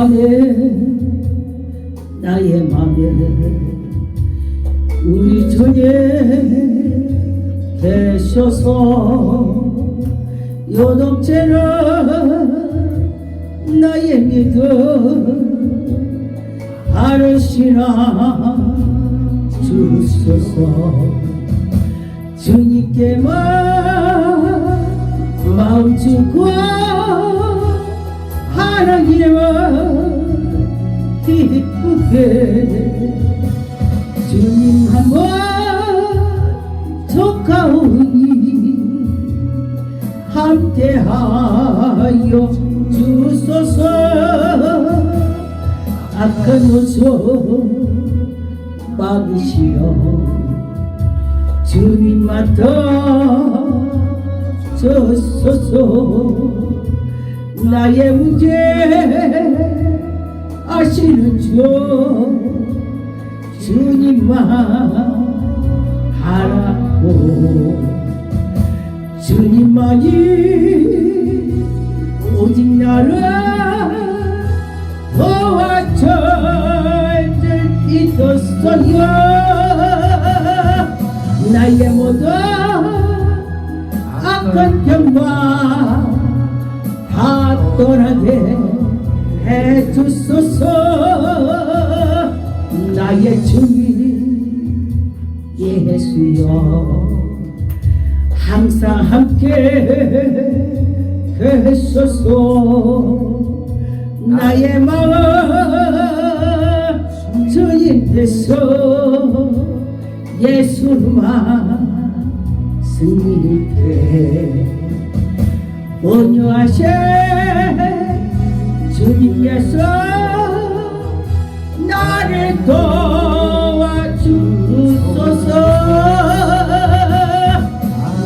맘에 나의 맘에 우리 전에 계셔서 요동체는 나의 믿음 아르시나 주소서. 주님께만 마음 주고 하나님을 기쁘게 주님 한번 조카오니 함께하여 주소서 악한 노소 막으시어 주님 맡아 주소서. 나의 문제 아시는 주 주님만 하라고 주님만이 오직 나를 도와줄 줄 있었어요. 나의 모든 악한 병과 나의 주님 예수여 항상 함께 계소서 나의 마음 주님께서 예수만 승리케 온유하신 주님께서 나를 도와주소서.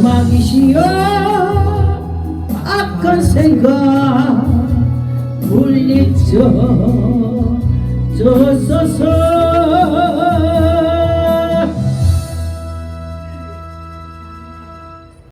마귀시여 악한 생각 물리쳐 주소서